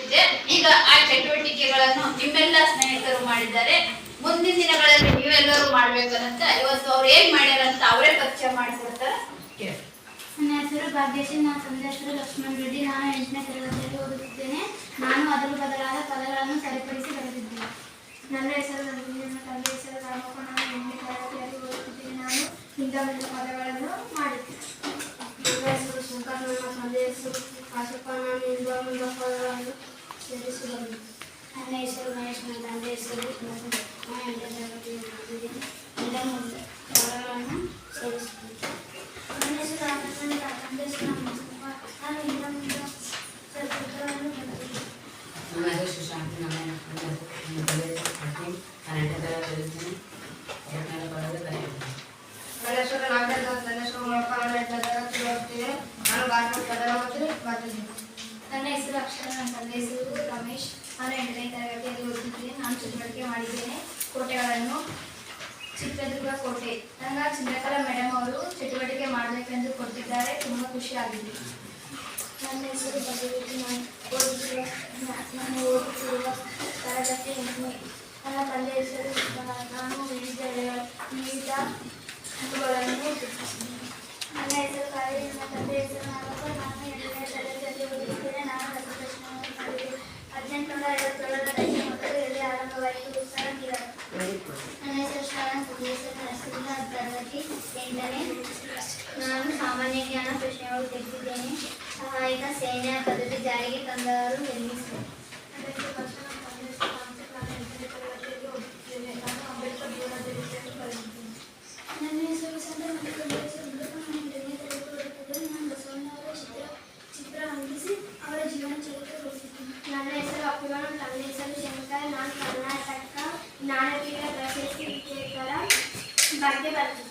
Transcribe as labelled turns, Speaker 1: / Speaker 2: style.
Speaker 1: ಇದೆ. ಈಗ ಆ ಚಟುವಟಿಕೆಗಳನ್ನು ನಿಮ್ಮೆಲ್ಲ ಸ್ನೇಹಿತರು ಮಾಡಿದ್ದಾರೆ. ಮುಂದಿನ ದಿನಗಳಲ್ಲಿ ನೀವೆಲ್ಲರೂ ಮಾಡ್ಬೇಕಂತ ಇವತ್ತು ಅವ್ರು ಏನ್ ಮಾಡ್ಯಾರಂತ ಅವರೇ ಪರಿಚಯ ಮಾಡಿಕೊಡ್ತಾರೆ.
Speaker 2: ನನ್ನ ಹೆಸರು ಭಾಗ್ಯಶ್ರೀ ನನ್ನ ತಂದೆ ಹೆಸರು ಲಕ್ಷ್ಮಣ್ ರೆಡ್ಡಿ. ನಾನು ಎಂಟನೇ ತರಗತಿಯಲ್ಲಿ ಓದುತ್ತಿದ್ದೇನೆ. ನಾನು ಅದರ ಬದಲಾದ ಪದಗಳನ್ನು ಸರಿಪಡಿಸಿ ಬರೆದಿದ್ದೇನೆ. ನನ್ನ ಹೆಸರು ನನ್ನ ತಂದೆ ಹೆಸರು ರಾಮಪ್ಪ. ನಾನು ಎಂಟನೇ ತರಗತಿಯಲ್ಲಿ ಓದುತ್ತಿದ್ದೇನೆ. ನಾನು ಹಿಂದಮಿಂದ ಪದಗಳನ್ನು ಮಾಡಿದ್ದೇನೆ. ನನ್ನ ಹೆಸರು ಶಂಕರ್ ನನ್ನ ತಂದೆ ಹೆಸರು ಕಾಶಪ್ಪ. ನಾನು ಹಿಂದಮಿಂದ ಪದಗಳನ್ನು ಸೇರಿಸಿ ಬರೆದಿದ್ದೇನೆ ನನ್ನ ಹೆಸರು ಮಹೇಶ್ ನನ್ನ ತಂದೆ ಹೆಸರು ನಾನು ಎಂಟನೇ ತರಗತಿಯಲ್ಲಿ ಓದುತ್ತಿದ್ದೇನೆ ಹಿಂದಮಿಂದ ಪದಗಳನ್ನು ಸೇರಿಸಿದ್ದೇನೆ ನನ್ನ ಹೆಸರು ಆನಂದ ತಂದೆ ಹೆಸರು ಮುಸ್ತಫಾ ನಾನು ಹಿಂದಮಿಂದ ಪದಗಳನ್ನು ಬರೆದಿದ್ದೇನೆ
Speaker 3: ನನ್ನ ಹೆಸರು ಸುಶಾಂತ್ ನನ್ನ ನನ್ನ ನನ್ನ ತಂದೆ ಹೆಸರು ಪಾಟೀಲ್ ನಾನು ಎಂಟನೇ ತರಗತಿ ಓದ್ತೀನಿ ಎರಡನೇ ಪದವಿ ಕಲಿಯುತ್ತೇನೆ
Speaker 4: ನನ್ನ ಹೆಸರು ನಾಗರಾಜ್ ಅಂತ ನನ್ನ ಹೆಸರು ಮೂಲಕ ನಾನು ಎಂಟನೇ ತರಗತಿ ಓದ್ತೀನಿ ನಾನು ಗಾರ್ಮೆಂಟ್ ಪದರ ಮತ್ತು ಬರ್ತಿದ್ದೀನಿ
Speaker 2: ನನ್ನ ಹೆಸರು ಅಕ್ಷರ ನನ್ನ ತಂದೆ ಹೆಸರು ರಮೇಶ್ ನಾನು ಎಂಟನೇ ತರಗತಿಯಲ್ಲಿ ಓದುತ್ತಿದ್ದೇನೆ ನಾನು ಚಟುವಟಿಕೆ ಮಾಡಿದ್ದೇನೆ. ಕೋಟೆಗಳನ್ನು ಚಿತ್ರದುರ್ಗ ಕೋಟೆ. ನನ್ನ ಚಂದ್ರಕಲಾ ಮೇಡಮ್ ಅವರು ಚಟುವಟಿಕೆ ಮಾಡಬೇಕೆಂದು ಕೊಟ್ಟಿದ್ದಾರೆ ತುಂಬ ಖುಷಿಯಾಗಿದೆ ನನ್ನ ಹೆಸರು ಬದಲಿಗೆ ನಾನು ಓದುತ್ತಿರುವ ನಾನು ಓದುತ್ತಿರುವ ತರಗತಿ ಎಂಟನೇ. ನನ್ನ ತಂದೆ ಹೆಸರು ನಾನು ವಿವಿಧ ವಿವಿಧ ಹಕ್ಕುಗಳನ್ನು ಎಂಟನೇ ನಾನು ಸಾಮಾನ್ಯ ಜ್ಞಾನ ಪ್ರಶ್ನೆಗಳು ತೆಗೆದಿದ್ದೇನೆ ಸಹಾಯಕ ಸೇನೆ ಪದ್ಧತಿ ಜಾರಿಗೆ ತಂದವರು ನಿರ್ಮಿಸಿದರು ನನ್ನ ಹೆಸರು ಸಂತ ಮತ್ತು ಹೆಸರು ನಾನು ಎಂಟನೇ ತರಗತಿ ಓದುತ್ತಿದ್ದೇನೆ ನಾನು ಬಸವಣ್ಣವರ ಚಿತ್ರ ಚಿತ್ರ ಅಂಟಿಸಿ ಅವರ ಜೀವನ ಚರಿತ್ರೆ ಓದುತ್ತಿದ್ದೇನೆ ನನ್ನ ಹೆಸರು ಅಭಿಮಾನ ನನ್ನ ಹೆಸರು ಶಂಕರ್ ನಾನು ಕರ್ನಾಟಕ ಜ್ಞಾನಪೀಠ ಪ್ರಶಸ್ತಿ ವಿಜೇತರ ಬಗ್ಗೆ ಬರೆದಿದ್ದೆ